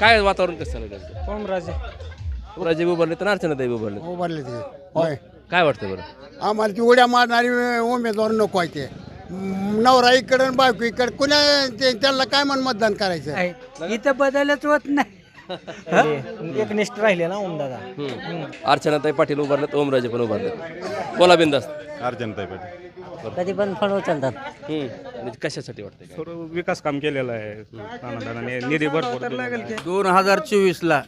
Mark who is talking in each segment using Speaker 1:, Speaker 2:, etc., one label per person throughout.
Speaker 1: काय वातावरण कसं झालं त्यांचं
Speaker 2: ओमराजे
Speaker 1: राजे उभारले तर अर्चनाताई उभारले
Speaker 3: उभारले ते होय
Speaker 1: काय वाटतं बरं?
Speaker 3: आम्हाला ती उड्या मारणारी उमेदवार नको आहे ते. म, नवरा इकडं आणि बायको इकडं. कुणा ते त्यांना काय म्हण मतदान करायचं?
Speaker 2: आहे. इथं बदलच होत नाही. एक निष्ठ राहिले ना ओमदादा
Speaker 1: अर्चनाताई पाटील उभारलेत ओमराजे पण उभारलेत. बोला बिंदास
Speaker 4: अर्जंताई पाटील.
Speaker 2: कधी पण फळ उचलतात.
Speaker 1: म्हणजे कशासाठी वाटतंय काय?
Speaker 5: थोडं विकास काम केलेलं आहे. नानादानाने निधी भरपूर.
Speaker 6: दोन हजार चोवीसला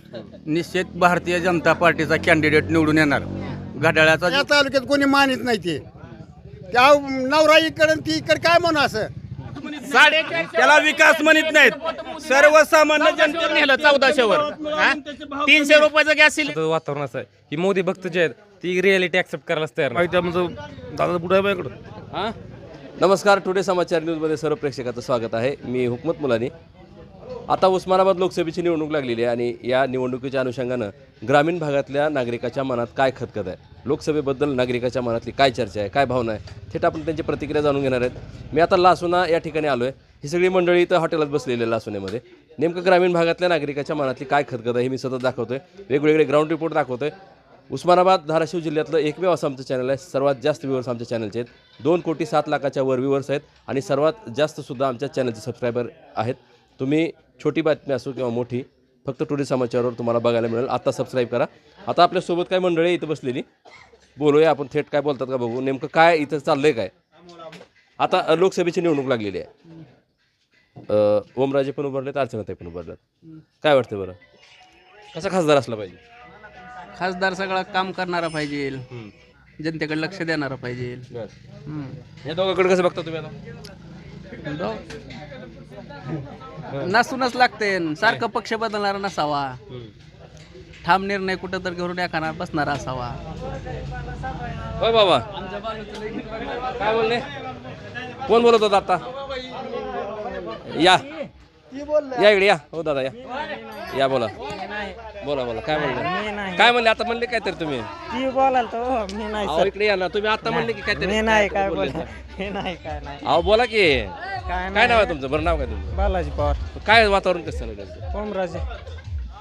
Speaker 6: निश्चित भारतीय जनता पार्टीचा कॅन्डिडेट निवडून येणार. घड्याळाचा
Speaker 3: या तालुक्यात कोणी मानित नाही ते. त्या नवरा इकडं आणि ती इकडं काय म्हणू असं?
Speaker 5: त्याला विकास म्हणत नाहीत. सर्वसामान्य जनतेला नेलं चौदाशे वर तीनशे रुपयाचं गॅस सिलेंडर
Speaker 7: वातावरण असं आहे. की मोदी भक्त जे आहेत ती रियालिटी ऍक्सेप्ट करायलाच तयार नाही.
Speaker 5: दादा बुडा माझ्याकडं
Speaker 1: हां? नमस्कार टुडे समाचार न्यूजमध्ये सर्व प्रेक्षकाचं स्वागत आहे. मी हुकमत मुलानी. आता उस्मानाबाद लोकसभेची निवडणूक लागलेली आहे आणि या निवडणुकीच्या अनुषंगानं ग्रामीण भागातल्या नागरिकाच्या मनात काय खतखत आहे? लोकसभेबद्दल नागरिकाच्या मनातली काय चर्चा आहे? काय भावना आहे? थेट आपण त्यांची प्रतिक्रिया जाणून घेणार आहेत. मी आता लासुना या ठिकाणी आलो आहे ही सगळी मंडळी इथं हॉटेलात बसलेली आहे लासुनेमध्ये. नेमकं ग्रामीण भागातल्या नागरिकाच्या मनातली काय खतखत आहे हे मी सतत दाखवतोय. वेगवेगळे ग्राउंड रिपोर्ट दाखवतोय. उस्मानाबाद धाराशिव जिल्ह्यातलं एकमेव असं आमचं चॅनल आहे. सर्वात जास्त व्ह्यूवर्स आमच्या चॅनलचे आहेत. दोन कोटी सात लाखाच्या वर व्ह्यूवर्स आहेत आणि सर्वात जास्त सुद्धा आमच्या चॅनलचे सबस्क्रायबर आहेत. तुम्ही छोटी बातमी असो किंवा मोठी फक्त टुरिस्ट समाचारवर तुम्हाला बघायला मिळेल. आता सबस्क्राईब करा. आता आपल्यासोबत काय मंडळी आहे इथं बसलेली? बोलूया आपण. थेट काय बोलतात का बघू? नेमकं काय इथं चाललं आहे काय? आता लोकसभेची निवडणूक लागलेली आहे. ओमराजे पण उभारलेत अर्चनाताई पण उभारलेत. काय वाटतं बरं? कसा खासदार असला पाहिजे?
Speaker 6: खासदार सगळं काम करणारा पाहिजे. जनतेकडे लक्ष देणारा पाहिजे.
Speaker 1: या दोघांकडे कसं बघता तुम्ही आता?
Speaker 6: नसूनच लागते. सारखं पक्ष बदलणारा नसावा. ठाम निर्णय कुठं तर घेऊन एखादा बसणारा असावा.
Speaker 1: होय बाबा. काय बोलले? कोण बोलत होता आता? या. या इकडे या. हो दादा या. या बोला. बोला बोला. काय म्हणले काय म्हणले? आता म्हणले काय तर तुम्ही.
Speaker 2: ती बोलाल तो. मी नाही
Speaker 1: अहो इकडे या ना. तुम्ही आता म्हणले की काहीतरी
Speaker 2: मी नाही काय
Speaker 1: बोलले
Speaker 2: बोला
Speaker 1: तर.
Speaker 2: हे नाही काय नाही.
Speaker 1: अहो बोला की.
Speaker 2: काय
Speaker 1: काय नाव आहे तुमचं? बरं नाव काय तुमचं?
Speaker 2: बालाजी पवार.
Speaker 1: काय वातावरण कसं झालं
Speaker 2: ओमराजे.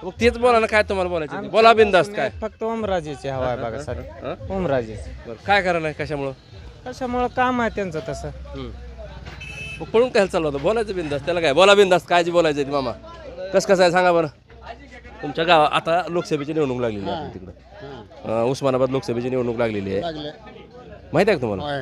Speaker 1: मग तेच बोला ना काय तुम्हाला बोलायचं ते. बोला बिंदास्त काय.
Speaker 2: फक्त ओमराजेची हवा आहे बघा सर.
Speaker 1: हं?
Speaker 2: ओमराजे
Speaker 1: बरं काय करायला कशामुळं?
Speaker 2: कशामुळं काम आहे त्यांचं तसं.
Speaker 1: मग पळून काय चाललं होतं? बोलायचं बिंदास. त्याला काय? बोला बिंदास. काय जी बोलायचं आहे मामा. कसं कसं आहे सांगा बरं. तुमच्या गावात आता लोकसभेची निवडणूक लागलेली आहे तिकडं. अं, उस्मानाबाद लोकसभेची निवडणूक लागलेली आहे.
Speaker 3: लागले.
Speaker 1: माहिती आहे का तुम्हाला?
Speaker 3: होय.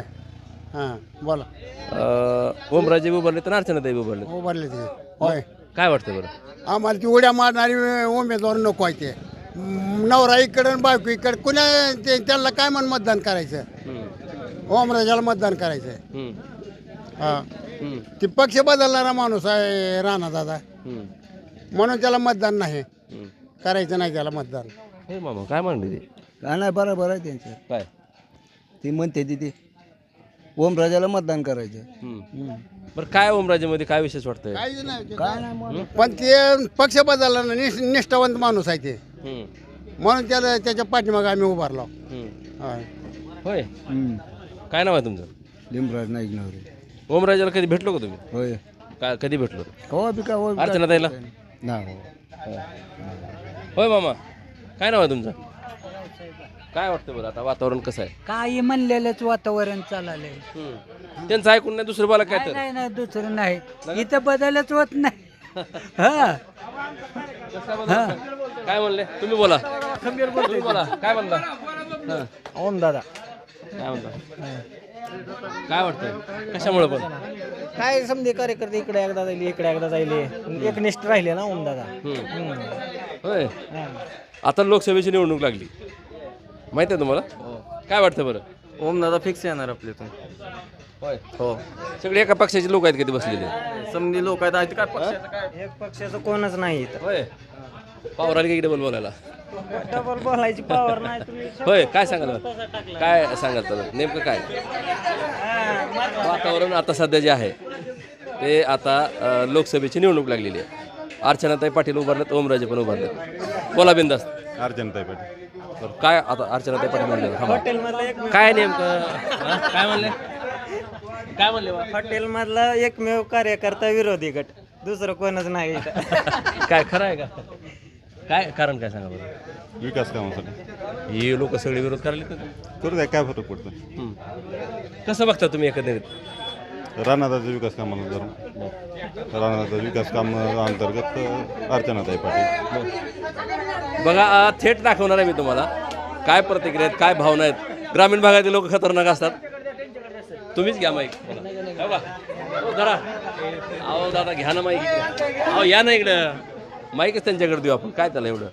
Speaker 3: हां बोला.
Speaker 1: अं, ओमराजे उभारले तर अर्चनाताई उभारले.
Speaker 3: उभारले ते. होय.
Speaker 1: काय वाटतं बरं?
Speaker 3: आम्हाला ती उड्या मारणारी उमेदवार नको आहे ते. म, नवरा इकडं आणि बायको इकडं. कुणा ते त्यांना काय म्हण मतदान करायचं? ओमराजाला मतदान करायचं
Speaker 1: हम्म,
Speaker 3: हां.
Speaker 1: हम्म,
Speaker 3: ती पक्ष बदलणारा माणूस आहे राणा दादा.
Speaker 1: हम्म,
Speaker 3: म्हणून त्याला मतदान नाही.
Speaker 1: हम्म.
Speaker 3: करायचं नाही त्याला मतदान.
Speaker 1: हे मामा काय म्हणले ते?
Speaker 8: काय नाही बरोबर आहे त्यांचं.
Speaker 1: काय?
Speaker 8: ती म्हणते तिथे ओमराजाला मतदान करायचं.
Speaker 1: हम्म. बरं काय ओमराजेमध्ये काय विशेष वाटतंय?
Speaker 8: काय नाही मग.
Speaker 3: पण ते पक्ष बदलला ना निष्ठ- निष्ठावंत माणूस आहे ते.
Speaker 1: हम्म,
Speaker 3: म्हणून त्याला त्याच्या पाठीमागे आम्ही उभारलो.
Speaker 1: हम्म.
Speaker 3: होय.
Speaker 1: काय नाव आहे तुमचं?
Speaker 8: लिंबराज नाईक नवरे.
Speaker 1: ओमराजाला कधी भेटलो का तुम्ही?
Speaker 8: होय.
Speaker 1: काय कधी भेटलो?
Speaker 8: का हो
Speaker 1: अर्चना ताईला?
Speaker 8: नाही. हो.
Speaker 1: होय मामा. काय नाव आहे तुमचं? काय वाटतं बरं आता वातावरण कसं आहे?
Speaker 2: काही म्हणलेलंच वातावरण चाललंय.
Speaker 1: हम्म. त्यांचं ऐकून नाही दुसरं बोला काय तर.
Speaker 2: नाही नाही दुसरं नाही. इथं बदलच होत नाही. हा.
Speaker 1: काय म्हणले? तुम्ही बोला. तुम्ही बोला. काय म्हणला हां.
Speaker 2: ओमदादा
Speaker 1: काय म्हणता? काय वाटतंय? कशामुळे पण?
Speaker 2: काय समजे कार्यकर्ते इकडे एकदा जाईल इकडे एकदा जाईल. एक निष्ठ राहिले ना ओमदादा
Speaker 1: होय. आता लोकसभेची निवडणूक लागली. माहिती आहे तुम्हाला? काय वाटतं बरं?
Speaker 7: ओम दादा फिक्स येणार आपल्यातून
Speaker 1: होय.
Speaker 7: हो.
Speaker 1: सगळे एका पक्षाचे लोक आहेत कधी बसलेले?
Speaker 7: समधी लोक आहेत. आहेत काय पक्षाचं? काय
Speaker 2: एक पक्षाचं कोणच नाही इथं.
Speaker 1: होय. पावर आली की डबल बोलायला
Speaker 2: डबल बोलायची पॉवर नाही तुम्ही
Speaker 1: होय काय सांगाल? काय सांगाल तर नेमकं काय? वातावरण आता सध्या जे आहे ते आता लोकसभेची निवडणूक लागलेली आहे. अर्चनाताई पाटील उभारलेत ओमराजे पण उभारलेत. बोला बिंदास.
Speaker 4: अर्जंताई पाटील.
Speaker 1: बरं काय आता अर्चनाताई पाटील म्हणले?
Speaker 2: हॉटेलमधला एक
Speaker 1: काय नेमकं? हा? काय म्हणले? काय म्हणले बा?
Speaker 2: हॉटेलमधला एकमेव कार्यकर्ता विरोधी गट. दुसरं कोणच नाही
Speaker 1: काय खरं आहे का? काय कारण काय सांगा बरं?
Speaker 4: विकास कामासाठी.
Speaker 1: ही लोक सगळे विरोध करायला येतात?
Speaker 4: करू द्या काय फरक पडतो.
Speaker 1: कसं बघता तुम्ही एकंदरीत?
Speaker 4: राणादाचा विकास कामाला धरून. राणादाचा विकास काम अंतर्गत अर्चनाताई पाटील.
Speaker 1: बघा आ, थेट दाखवणार आहे मी तुम्हाला. काय प्रतिक्रिया आहेत काय भावना आहेत. ग्रामीण भागातील लोक खतरनाक असतात. तुम्हीच घ्या माईक बोला. हो का? हो, धरा अहो दादा घ्या ना माईक इकडे. अहो या ना इकडं. माईकच त्यांच्याकडे देऊ आपण. काय त्याला एवढं?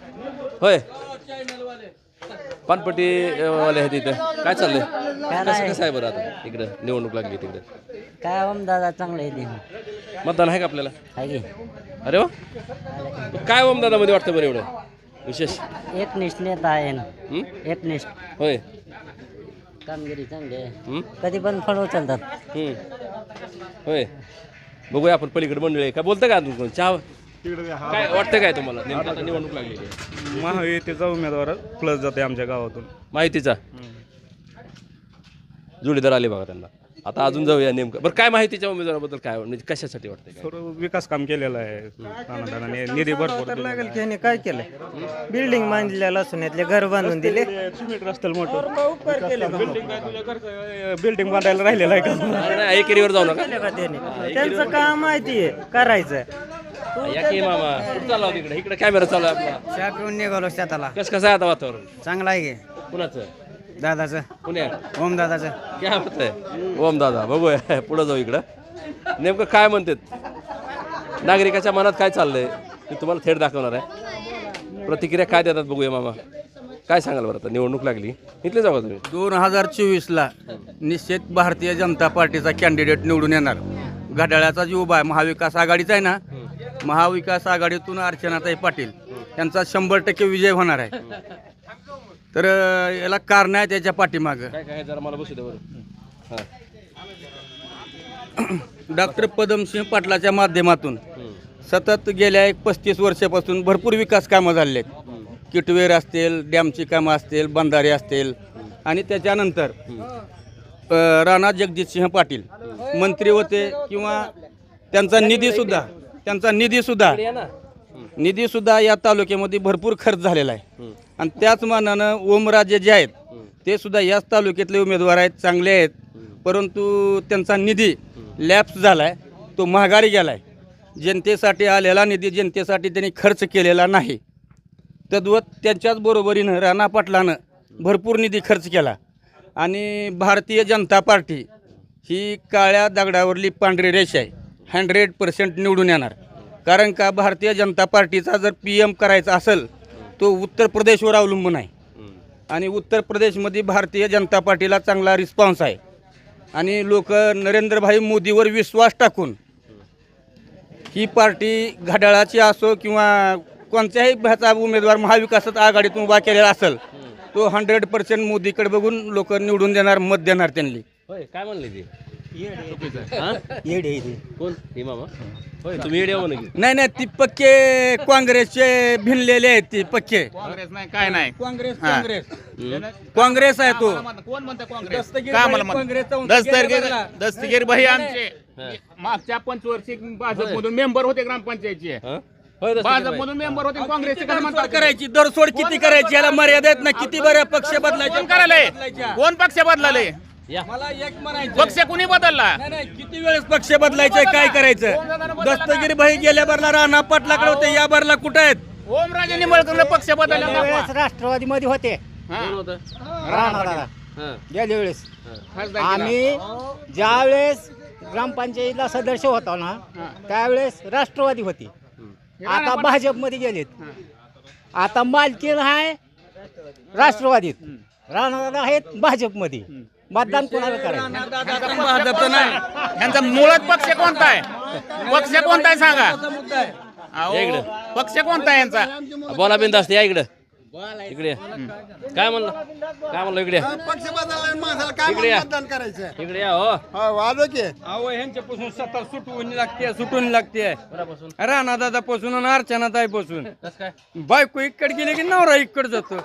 Speaker 1: होय. पानपट्टी वाले आहेत इथं. काय चाललंय? कसं कसं आहे बरं आता? इकडं निवडणूक लागली तिकडे.
Speaker 2: काय दादा चांगलं आहे
Speaker 1: मतदान आहे का आपल्याला?
Speaker 2: ते
Speaker 1: अरे वा. काय ओमदादामध्ये वाटतं बरं एवढं? विशेष?
Speaker 2: एकनिष्ठ नेता आहे
Speaker 1: हं?
Speaker 2: एकनिष्ठ.
Speaker 1: होय.
Speaker 2: कामगिरी चांगली आहे.
Speaker 1: हं?
Speaker 2: कधी पण फळ उचलतात.
Speaker 1: होय. बघूया आपण पलीकडे मंडळी. आहे. काय बोलतं का अजून कोण? चहा काय वाटतं काय तुम्हाला? नेमकं आता निवडणूक लागलेली आहे
Speaker 5: महायुतीचा उमेदवार प्लस जाते आमच्या गावातून.
Speaker 1: माहितीचा? जोडीदार आले बघा त्यांना. आता अजून जाऊया नेमकं. बरं काय माहितीच्या उमेदवाराबद्दल काय म्हणजे कशासाठी वाटतंय काय?
Speaker 5: सर्व विकास काम केलेलं आहे. निधी भरपूर दिलेला आहे.
Speaker 2: की ह्याने काय केलंय? बिल्डिंग बांधलेल्या सुनेतले घर बांधून दिले.
Speaker 5: सिमेंट रस्त्याला मोठं. बिल्डिंग बांधायला राहिलेलं आहे का?
Speaker 1: नाही, एकेरीवर जाऊ नका.
Speaker 2: त्यांचं काम माहिती आहे करायचं
Speaker 1: या की मामा. कुठं चालला होता इकडे इकडे कॅमेरा चालू आहे आपला.
Speaker 2: चहा पिऊन निघालो शेताला.
Speaker 1: कसं कसं आहे आता वातावरण?
Speaker 2: चांगला आहे
Speaker 1: कुणाचं?
Speaker 2: दादाचं.
Speaker 1: पुण्यात
Speaker 2: ओम दादाचं.
Speaker 1: काय म्हणतंय ओम दादा बघूया. पुढं जाऊ इकडं. नेमकं काय म्हणतात? नागरिकाच्या मनात काय चाललंय? ते तुम्हाला थेट दाखवणार आहे. प्रतिक्रिया काय देतात बघूया मामा. काय सांगाल बरं आता? निवडणूक लागली. इथले जाऊ का तुम्ही?
Speaker 6: दोन हजार चोवीसला निश्चित भारतीय जनता पार्टीचा कॅन्डिडेट निवडून येणार. घड्याळाचा जो उभा आहे. महाविकास आघाडीचा आहे ना? महाविकास आघाडीतून अर्चनाताई पाटील यांचा शंभर टक्के विजय होणार आहे. तर अं, याला कारण आहे त्याच्या पाठीमागं.
Speaker 1: काय काय जरा मला बसू दे बरं. हां.
Speaker 6: डॉक्टर पदमसिंह पाटलाच्या माध्यमातून सतत गेल्या एक पस्तीस वर्षापासून भरपूर विकास कामं झालेली आहेत किटवेर असतील डॅमची कामं असतील बंधारे असतील. आणि त्याच्यानंतर अ, राणा जगजितसिंह पाटील मंत्री होते किंवा त्यांचा निधीसुद्धा त्यांचा निधीसुद्धा निधीसुद्धा या तालुक्यामध्ये भरपूर खर्च झालेला आहे. आणि त्याच मानानं ओमराजे जे आहेत ते सुद्धा याच तालुक्यातले उमेदवार आहेत चांगले आहेत. परंतु त्यांचा निधी लॅप्स झाला आहे तो महागारी गेला आहे जनतेसाठी आलेला निधी जनतेसाठी त्यांनी खर्च केलेला नाही. तद्वत त्यांच्याच बरोबरीनं राणा पाटलानं भरपूर निधी खर्च केला. आणि भारतीय जनता पार्टी ही काळ्या दगडावरली पांढरी रेषा आहे. हंड्रेड पर्सेंट निवडून येणार. कारण का भारतीय जनता पार्टीचा जर पी एम करायचा असेल तो उत्तर प्रदेशवर अवलंबून आहे. आणि उत्तर प्रदेशमध्ये भारतीय जनता पार्टीला चांगला रिस्पॉन्स आहे. आणि लोक नरेंद्रभाई मोदीवर विश्वास टाकून ही पार्टी घड्याळाची असो किंवा कोणत्याही ह्याचा उमेदवार महाविकासात आघाडीतून उभा केलेला असेल तो हंड्रेड पर्सेंट मोदीकडे बघून लोक निवडून देणार मत देणार त्यांनी.
Speaker 1: होय काय म्हणले ते?
Speaker 2: येडे
Speaker 1: कोण? हे. मामा होय तुम्ही हो
Speaker 6: नाही नाही ती पक्के काँग्रेसचे भिनलेले आहेत ती पक्के.
Speaker 5: काँग्रेस नाही काय नाही.
Speaker 6: काँग्रेस
Speaker 5: हा.
Speaker 6: काँग्रेस. काँग्रेस आहे तो.
Speaker 5: कोण म्हणतं काँग्रेस?
Speaker 6: दस्तगीर
Speaker 5: का
Speaker 6: भाई
Speaker 5: मला म्हणतं?
Speaker 6: काँग्रेसचा उंच
Speaker 5: दस्तगीर
Speaker 6: गेला बरला.
Speaker 5: दस्तगीर भाई आमचे. मागच्या पंचवर्षिक भाजपमधून मेंबर होते ग्रामपंचायतचे.
Speaker 1: हं? होय दस्तगीर
Speaker 5: मेंबर होते काँग्रेसचे म्हणतात?
Speaker 6: करायची? दरसोड किती करायची? याला मर्यादा आहेत ना किती बऱ्या पक्ष बदलायचे?
Speaker 5: कोण करायलंय कोण पक्ष बदलाले?
Speaker 1: या.
Speaker 6: मला एक म्हणायचं
Speaker 5: पक्ष कुणी बदलला?
Speaker 6: नाही, नाही, किती वेळेस पक्ष बदलायचे काय करायचं? दस्तगीर भाई गेल्या बारला राणा पाटलाकडे होते या बारला कुठं आहेत?
Speaker 5: ओमराजे निंबळकर पक्ष बदलला
Speaker 2: वेळेस राष्ट्रवादीमध्ये होते.
Speaker 1: कोण होतं?
Speaker 2: राणा दादा.
Speaker 1: हं.
Speaker 2: गेल्या वेळेस.
Speaker 5: खासदार
Speaker 2: आम्ही ज्या वेळेस ग्रामपंचायतीला सदस्य होतो ना त्यावेळेस राष्ट्रवादी होती. आता भाजपमध्ये गेलेत. आता मालकीन आहे राष्ट्रवादीत. राणादादा आहेत भाजपमध्ये. मतदान कोणाला करायचं?
Speaker 6: भाजपचं नाही
Speaker 5: यांचा मुळात पक्ष कोणता आहे? पक्ष कोणता आहे सांगा. अहो, पक्ष कोणता आहे यांचा?
Speaker 1: बोला बिंद असते या इकडं. इकडे. या. काय म्हणलं? काय म्हणलं इकडे या.
Speaker 3: पक्ष बदलला माणसाला काय
Speaker 1: इकडे या.
Speaker 3: मतदान करायचं
Speaker 1: इकडे या हो.
Speaker 3: हो आलो की.
Speaker 7: अहो ह्यांच्यापासून सत्ता सुटवून लागते सुटून लागते राणा दादा पासून आणि अर्चना ताई पासून
Speaker 1: कसं काय?
Speaker 7: बायको इकडे गेले की नवरा इकडे जातो.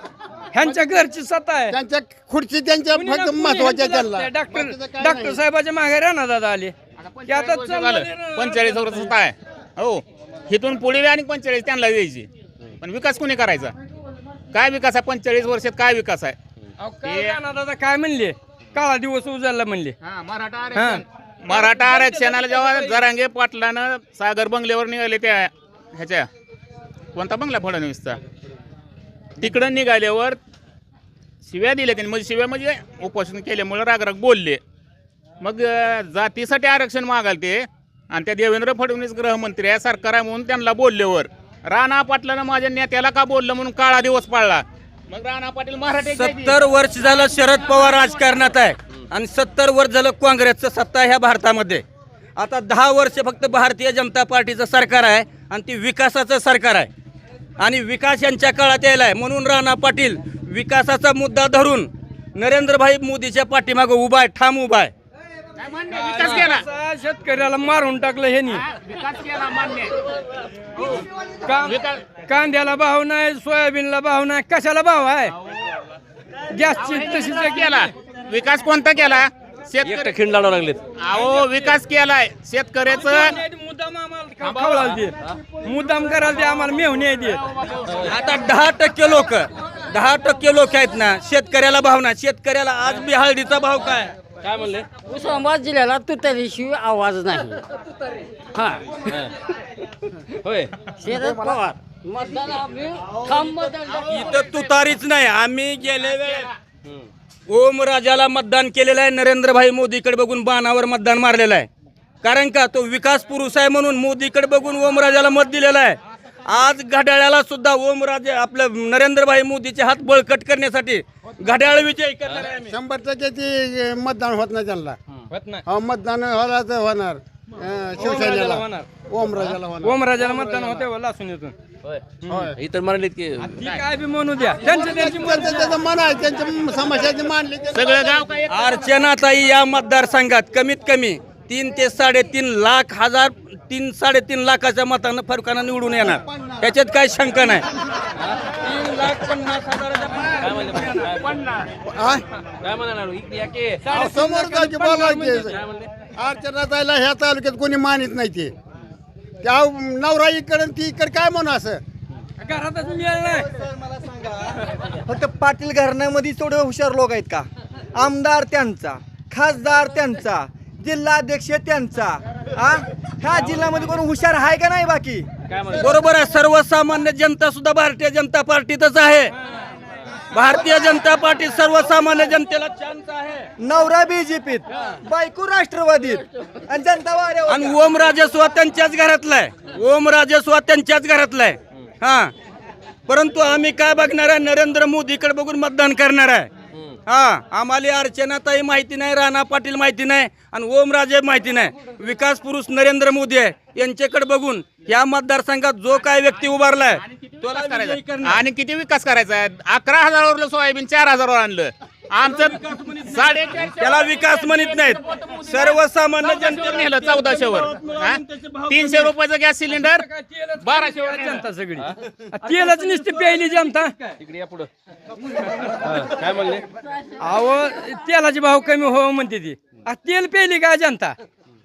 Speaker 7: ह्यांच्या घरची सत्ता आहे.
Speaker 3: त्यांच्या खुर्ची त्यांच्या फक्त महत्त्वाच्या त्यांना.
Speaker 7: डॉक्टर डॉक्टर साहेबाच्या मागे राणा दादा आले. की आता चाललं
Speaker 5: पंचेचाळीस वर्ष आहे. हो. इथून पुढे आणि पंचेचाळीस त्यांना द्यायची. पण विकास कोणी करायचा? काय विकास आहे? पंचेचाळीस वर्षात काय विकास आहे?
Speaker 7: अहो, काय दादा काय म्हणले? काळा दिवस उजाडला म्हणले.
Speaker 5: मराठा आरक्षणाला जेव्हा जरांगे पाटलानं सागर बंगल्यावर निघाले त्या ह्याच्या. कोणता बंगला फडणवीसचा? तिकडं निघाल्यावर शिव्या दिल्या त्यांनी म्हणजे शिव्या म्हणजे उपोषण केल्यामुळे रागराग बोलले. मग जातीसाठी आरक्षण मागाल ते आणि त्या देवेंद्र फडणवीस गृहमंत्री आहे सरकार आहे म्हणून त्यांना बोलल्यावर राणा पाटलानं माझ्या नेत्याला का बोललं म्हणून काळा दिवस पाळला? मग राणा पाटील मराठी
Speaker 6: सत्तर वर्ष झालं शरद पवार राजकारणात आहे आणि सत्तर वर्ष झालं काँग्रेसचं सत्ता ह्या भारतामध्ये. आता दहा वर्ष फक्त भारतीय जनता पार्टीचं सरकार आहे आणि ती विकासाचं सरकार आहे. आणि विकास यांच्या काळात यायला आहे म्हणून राणा पाटील विकासाचा मुद्दा धरून नरेंद्रभाई मोदीच्या पाठीमागं उभा आहे ठाम उभा आहे.
Speaker 5: काय मान्य, विकास केला.
Speaker 7: असा शेतकऱ्याला मारून टाकलं ह्यांनी.
Speaker 5: विकास केला मान्य
Speaker 7: का-
Speaker 5: विकास-
Speaker 7: कांद्याला भाव नाही सोयाबीनला भाव नाही कशाला भाव आहे? गॅसची तशीच
Speaker 5: केला. विकास कोणता केला? शेतकरी
Speaker 1: खिंड लागलेत.
Speaker 5: अहो विकास केलाय. शेतकऱ्याचं
Speaker 7: मुद्दाम आम्हाला करायला दे आम्हाला मेहून दे
Speaker 6: आता दहा टक्के लोक दहा टक्के लोक आहेत ना शेतकऱ्याला भाव ना शेतकऱ्याला आज बी हळदीचा भाव काय?
Speaker 1: काय म्हणले?
Speaker 9: उस्मानाबाद जिल्ह्याला तुतारीशिवाय आवाज नाही. हा.
Speaker 1: होय.
Speaker 9: शरद पवार मतदान आम्ही.
Speaker 6: इथं तुतारीच नाही. आम्ही गेले वेळेस ओम राजाला मतदान केलेलं आहे. नरेंद्रभाई मोदीकडे बघून बाणावर मतदान मारलेलं आहे. कारण का तो विकास पुरुष आहे म्हणून मोदीकडे बघून ओम राजाला मत दिलेलं आहे. आज घड्याळाला सुद्धा ओम राजा आपलं नरेंद्रभाई मोदीचे हात बळकट करण्यासाठी घड्याळ विजय करणार आहे आम्ही.
Speaker 3: शंभर टक्के ती मतदान होत नाही त्यांना.
Speaker 7: होत नाही.
Speaker 3: हो मतदान तर होणार. अं, शिवसेनेला.
Speaker 7: होणार.
Speaker 3: ओमराजाला होणार.
Speaker 7: ओमराजाला मतदान होते लासून येतून
Speaker 1: इतर म्हणालेत की
Speaker 7: ती काय बी म्हणू द्या. त्यांची त्यांची
Speaker 3: त्यांचं त्याचं मन आहे त्यांच्या समस्या मांडली ते-
Speaker 5: सगळं गाव काय
Speaker 6: अर्चनाताई या मतदारसंघात कमीत कमी तीन ते साडेतीन लाख हजार तीन साडेतीन लाखाच्या मतानं फरकानं निवडून येणार. त्याच्यात काही शंका नाही. तीन लाख पन्नास हजाराच्या
Speaker 1: काय म्हणले
Speaker 3: आ?
Speaker 1: काय म्हणाला? की.
Speaker 3: अहो, समोर जायचे बोलायचे.
Speaker 1: काय म्हणले?
Speaker 3: अर्चना जायला ह्या तालुक्यात कोणी मानित नाही ते. त्या नवरा इकडे ती इकडे काय म्हणू असं?
Speaker 7: घरातच मिळालं नाही.
Speaker 8: फक्त पाटील घराण्यामध्ये थोडे हुशार लोक आहेत का? आमदार त्यांचा खासदार त्यांचा जिल्हाध्यक्ष त्यांचा. आ ह्या जिल्ह्यामध्ये कोण हुशार आहे का नाही बाकी?
Speaker 6: बरोबर आहे सर्वसामान्य जनता सुद्धा भारतीय जनता पार्टीतच आहे. भारतीय जनता पार्टी सर्वसामान्य जनतेला चान्स आहे.
Speaker 8: नवरा बीजेपीत बायको राष्ट्रवादीत. आणि जनता वाऱ्यावर
Speaker 6: आणि ओम राजस्व त्यांच्याच घरातला आहे. ओम राजस्व त्यांच्याच घरातला आहे. हा. परंतु आम्ही काय बघणार आहे? नरेंद्र मोदीकडे बघून मतदान करणार आहे. हा आम्हाला अर्चनाताई माहिती नाही राणा पाटील माहिती नाही आणि ओमराजे माहिती नाही. विकास पुरुष नरेंद्र मोदी आहे. यांच्याकडे बघून या मतदारसंघात जो काय व्यक्ती उभारलाय
Speaker 5: करायचा? आणि किती विकास करायचा? आहे अकरा हजारावर सोयाबीन चार हजारावर आणलं. आमचं साडे
Speaker 6: त्याला विकास म्हणत नाहीत. सर्वसामान्य
Speaker 5: जनतेवर नेलं चौदाशेवर? तीनशे रुपयाचं गॅस सिलेंडर बाराशे
Speaker 7: जनता सगळी. तेलच नुसती प्यायली जनता
Speaker 1: इकडे या पुढं. काय म्हणले?
Speaker 7: अहो तेलाचे भाव कमी हो म्हणते ती. आ, तेल प्यायली का जनता?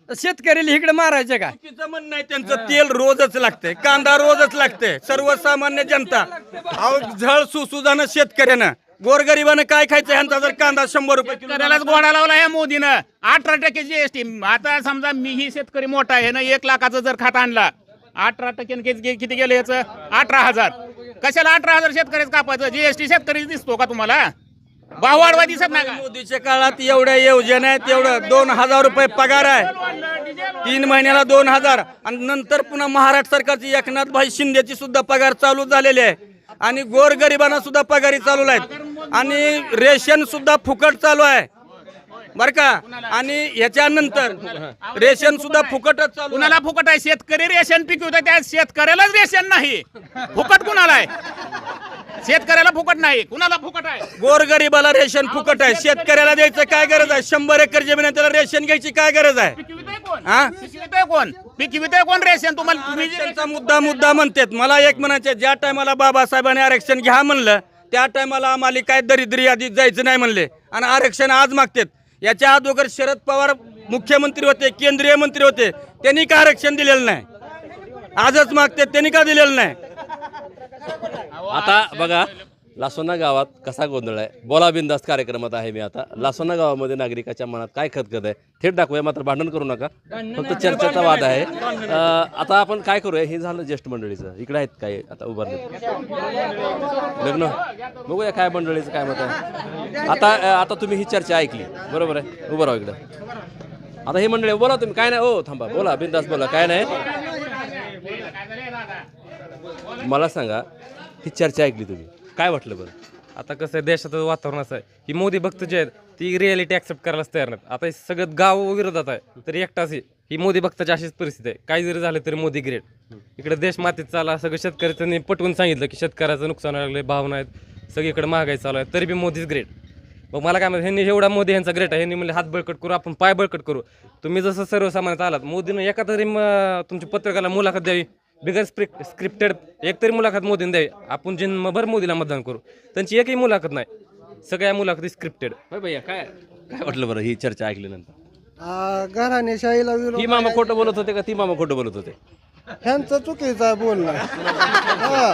Speaker 7: शेतकऱ्याला इकडे मारायचं का?
Speaker 6: म्हणणं आहे त्यांचं. तेल रोजच लागतंय. कांदा रोजच लागतंय. सर्वसामान्य जनता. अहो झळ सुसुजानं शेतकऱ्यानं. गोरगरिबानं काय खायचं ह्यांचा जर कांदा शंभर रुपये किलो
Speaker 5: शेतकऱ्यालाच गोडा लावला या मोदीनं. अठरा टक्के जीएसटी आता समजा मी ही शेतकरी मोठा आहे ना एक लाखाचं जर खात आणला अठरा टक्क्यानं किती गेलं याचं? अठरा हजार. कशाला अठरा हजार शेतकऱ्याच कापायचं? जीएसटी शेतकरी दिसतो का तुम्हाला? भाव वाढवा दिसत नाही का?
Speaker 6: मोदीच्या काळात एवढ्या योजना आहेत एवढं दोन हजार रुपये पगार आहे. तीन महिन्याला दोन हजार. आणि नंतर पुन्हा महाराष्ट्र सरकारची एकनाथ भाई शिंदेची सुद्धा पगार चालू झालेली आहे. आणि गोरगरिबांना सुद्धा पगारी चालू आहेत आणि रेशन सुद्धा फुकट चालू आहे. बर का? आणि ह्याच्यानंतर रेशन सुद्धा फुकटच चालू
Speaker 5: कुणाला फुकट आहे? शेतकरी रेशन पिकवतात त्या शेतकऱ्यालाच रेशन नाही. फुकट कुणाला आहे? शेतकऱ्याला फुकट नाही. कुणाला फुकट आहे?
Speaker 6: गोरगरिबाला रेशन फुकट आहे. शेतकऱ्याला द्यायचं काय गरज आहे? शंभर एकर जमीन आहे, त्याला रेशन घ्यायची काय गरज आहे?
Speaker 5: कोण?
Speaker 6: हा?
Speaker 5: पिकवितंय कोण? रेशन? तुम्हाला तुम्ही जे
Speaker 6: त्यांचा मुद्दा मुद्दा म्हणतात. मला एक म्हणायचे ज्या टायमाला बाबासाहेबांनी आरक्षण घ्या म्हणलं त्या टायमाला आम्हाला काय दरिद्री यादीत जायचं नाही म्हणले. आणि आरक्षण आज मागतात. याच्या अगोदर शरद पवार मुख्यमंत्री होते केंद्रीय मंत्री होते. त्यांनी का आरक्षण दिलेलं नाही? आजच मागते त्यांनी का दिलेलं नाही?
Speaker 1: आता बघा लासोना गावात कसा गोंधळ आहे? बोला बिंदास्त कार्यक्रमात आहे मी आता. लासोना गावामध्ये नागरिकाच्या मनात काय खतखत आहे? थेट दाखवूया मात्र भांडण करू नका. फक्त चर्चेचा वाद आहे. आता आपण काय करूया? हे झालं ज्येष्ठ मंडळीचं. इकडे आहेत काय आता उभारले. लग्न? बघूया काय मंडळीचं काय मत आहे. आता आता तुम्ही ही चर्चा ऐकली. बरोबर आहे? उभं राहा इकडं. आता ही मंडळी बोला तुम्ही. काय नाही? हो थांबा. बोला बिंदास बोला. काय नाही? मला सांगा ही चर्चा ऐकली तुम्ही. काय वाटलं बरं?
Speaker 10: आता कसं आहे देशाचं वातावरण असं आहे. की मोदी भक्त जे आहेत ती रियालिटी ॲक्सेप्ट करायलाच तयार नाहीत. आता हे सगळं गाव विरोधात आहे तरी एकटाच आहे. ही मोदी भक्ताची अशीच परिस्थिती आहे. काही जरी झालं तरी मोदी ग्रेट इकडे देश मातीत चाला सगळं शेतकऱ्यांनी पटवून सांगितलं की शेतकऱ्याचं नुकसान लागलं भावना आहेत सगळीकडे महागाई चालू आहे तरी बी मोदीच ग्रेट मग मला काय म्हणतात ह्यांनी एवढा मोदी यांचा ग्रेट आहे ह्यांनी म्हणले हात बळकट करू आपण पाय बळकट करू. तुम्ही जसं सर्वसामान्यात आलात मोदीनं एका तरी तुमच्या पत्रकाला मुलाखत द्यावी. बिगर स्क्रिप्ट स्क्रिप्टेड एक तरी मुलाखत मोदीने द्यावी. आपण जन्मभर मोदीला मतदान करू. त्यांची एकही मुलाखत नाही. सगळ्या मुलाखती स्क्रिप्टेड
Speaker 1: होय भैया काय काय वाटलं बरं ही चर्चा ऐकल्यानंतर?
Speaker 2: घराणेशाहीला विरोध
Speaker 1: ही मामा खोटं बोलत होते का? ती मामा खोटं बोलत होते.
Speaker 2: ह्यांचं चुकीचं आहे बोलणं. हा.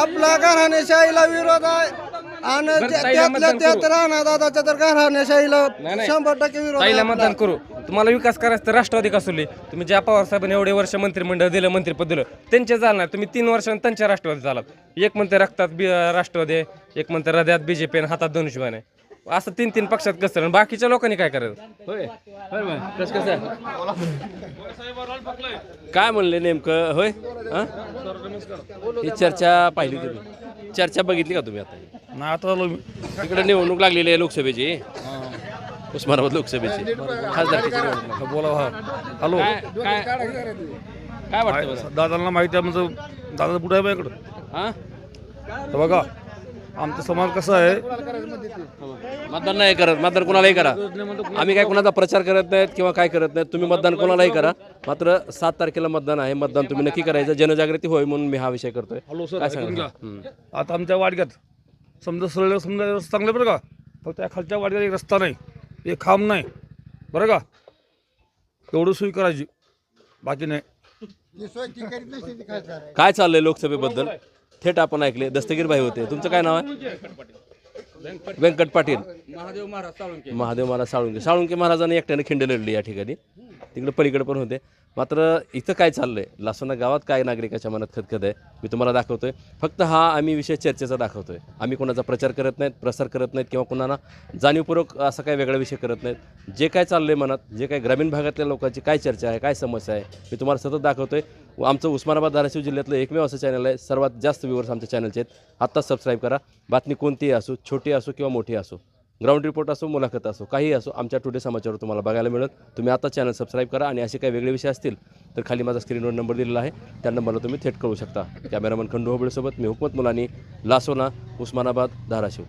Speaker 2: आपला घराणेशाहीला विरोध आहे. आणि
Speaker 10: ताईला
Speaker 2: त्यातल्या
Speaker 10: मतदान
Speaker 2: त्यात
Speaker 10: करू.
Speaker 2: राणा दादाच्या तर घराणेशाहीला
Speaker 10: नाही.
Speaker 2: शंभर टक्के विरोध आहे
Speaker 10: ताईला
Speaker 2: आपला.
Speaker 10: मतदान करू. तुम्हाला विकास करायचा तर राष्ट्रवादी कसुली तुम्ही ज्या पवार साहेबांनी एवढे वर्ष मंत्रिमंडळ दिलं मंत्रिपद दिलं त्यांचे चालणार तुम्ही तीन वर्षांनी त्यांच्या राष्ट्रवादी चालात एक म्हणते रक्तात बी राष्ट्रवादी आहे, एक म्हणते हृदयात बीजेपी आणि हातात दोन शिवाय आहे. असं तीन तीन पक्षात कसं आणि बाकीच्या लोकांनी काय करायचं?
Speaker 1: होय. बा. कसं काय म्हणले नेमकं? होय? हा? ही चर्चा पाहिली तुम्ही. चर्चा बघितली का तुम्ही आता?
Speaker 10: नाही आता
Speaker 1: इकडे निवडणूक लागलेली आहे लोकसभेची. उस्मानाबाद लोकसभेची. खासदारकीची निवडणूक
Speaker 10: बोला हॅलो.
Speaker 1: काय काय वाटतं?
Speaker 10: दादांना माहिती आहे म्हणजे दादा कुठे आहे माझ्याकडं?
Speaker 1: हा?
Speaker 10: तर बघा आमचा समाज कसा आहे?
Speaker 1: मतदान नाही करत. मतदान कोणालाही करा. आम्ही काय कोणाचा प्रचार करत नाहीत किंवा काय करत नाहीत तुम्ही मतदान कोणालाही करा. मात्र सात तारखेला मतदान आहे. मतदान तुम्ही नक्की करायचं. जनजागृती होय म्हणून मी हा विषय करतोय.
Speaker 10: हॅलो सर
Speaker 1: काय सांगा.
Speaker 10: आता आमच्या वाडग्यात समजा सरळ समजा रस्ता चांगले बरं का? फक्त त्या खालच्या वाडग्यात एक रस्ता नाही. एक खांब नाही. बरं का? एवढं सोयी करायची. बाकी नाही.
Speaker 1: काय चाललंय लोकसभेबद्दल? थेट आपण ऐकले. दस्तगीर भाई होते. तुमचं काय नाव आहे? व्यंकट पाटील.
Speaker 6: महादेव महाराज साळुंके.
Speaker 1: महादेव महाराज साळुंके. साळुंके महाराजांनी एकट्याने खिंड लढली या ठिकाणी. तिकडे पलीकडे पण होते. मात्र इथं काय चाललं आहे लासोना गावात काय नागरिकाच्या मनात खतखत आहे? मी तुम्हाला दाखवतो आहे फक्त हा आम्ही विषय चर्चेचा दाखवतो आहे आम्ही कोणाचा प्रचार करत नाहीत प्रसार करत नाहीत किंवा कोणाला जाणीवपूर्वक असा काही वेगळा विषय करत नाहीत. जे काय चाललं आहे मनात जे काय ग्रामीण भागातल्या लोकांची काय चर्चा आहे काय समस्या आहे मी तुम्हाला सतत दाखवतो व आमचं उस्मानाबाद धाराशिव जिल्ह्यातलं एकमेव असं चॅनल आहे. सर्वात जास्त व्ह्यूवर्स आमच्या चॅनलचे आहेत. आत्ताच सबस्क्राईब करा. बातमी कोणतीही असो छोटी असो किंवा मोठी असो. ग्राउंड रिपोर्ट असो मुलाखत असो काही असो आमच्या टुडे समाचारवर तुम्हाला बघायला मिळेल. तुम्ही आता चॅनल सबस्क्राईब करा आणि असे काही वेगळे विषय असतील तर खाली माझा स्क्रीनवर नंबर दिलेला आहे. त्या नंबरला तुम्ही थेट कळू शकता. कॅमेरामन खंडू होबळेसोबत मी हुकमत मुलानी लासोना उस्मानाबाद धाराशिव.